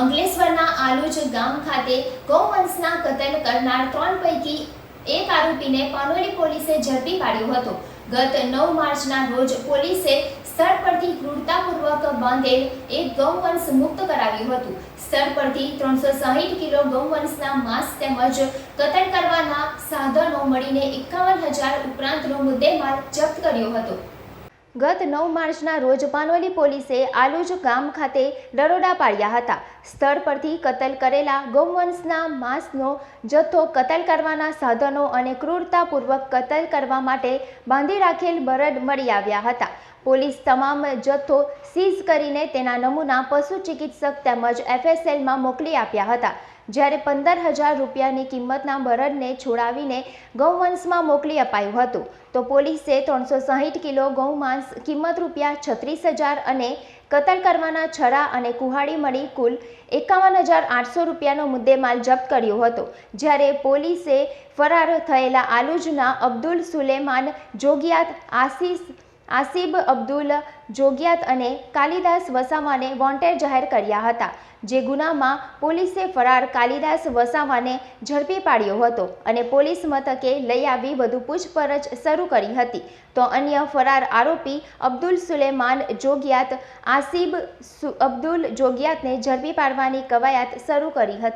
અંકલેશ્વરના આલુજ ગામ ખાતે ગૌવંશના કતલ કરનાર ત્રણ પૈકી એક આરોપીને પાનોડી પોલીસે ઝડપી પાડ્યો હતો. ગત નવ માર્ચના રોજ પોલીસે સ્થળ પરથી ક્રૂરતાપૂર્વક બાંધેલ એક ગૌવંશ મુક્ત કરાવ્યું હતું. સ્થળ પરથી ત્રણસો સાહીઠ કિલો ગૌવંશના માંસ તેમજ કતલ કરવાના સાધનો મળીને એકાવન હજાર ઉપરાંતનો મુદ્દેમાલ જપ્ત કર્યો હતો. ગત નવ માર્ચના રોજ પાનોલી પોલીસે આલુજ ગામ ખાતે દરોડા પાડ્યા હતા. સ્થળ પરથી કતલ કરેલા ગૌવંશના માંસનો જથ્થો કતલ કરવાના સાધનો અને ક્રૂરતાપૂર્વક કતલ કરવા માટે બાંધી રાખેલ બરડ મળી આવ્યા હતા. પોલીસ તમામ જથ્થો સીઝ કરીને તેના નમૂના પશુ ચિકિત્સક તેમજ એફએસએલમાં મોકલી આપ્યા હતા. જ્યારે પંદર હજાર રૂપિયાની કિંમતના બરડને છોડાવીને ગૌવંશમાં મોકલી અપાયું હતું. તો પોલીસે ત્રણસો સાહીઠ કિલો ગૌમાંસ, કિંમત રૂપિયા છત્રીસ હજાર અને કતલ કરવાના છરા અને કુહાડી મળી કુલ એકાવન હજાર આઠસો રૂપિયાનો મુદ્દેમાલ જપ્ત કર્યો હતો. જ્યારે પોલીસે ફરાર થયેલા આલુજના અબ્દુલ સુલેમાન જોગિયાત આશીષ આસિબ, અબ્દુલ, જોગિયાત અને કાલિદાસ વસાવાને વોન્ટેડ જાહેર કર્યા હતા, જે ગુનામાં પોલીસે ફરાર કાલિદાસ વસાવાને ઝડપી પાડ્યો હતો અને પોલીસ મથકે લઈ આવી વધુ પૂછપરછ શરૂ કરી હતી. તો અન્ય ફરાર આરોપી અબ્દુલ સુલેમાન, જોગિયાત, આસિબ અબ્દુલ જોગિયાતને ઝડપી પાડવાની કવાયત શરૂ કરી હતી.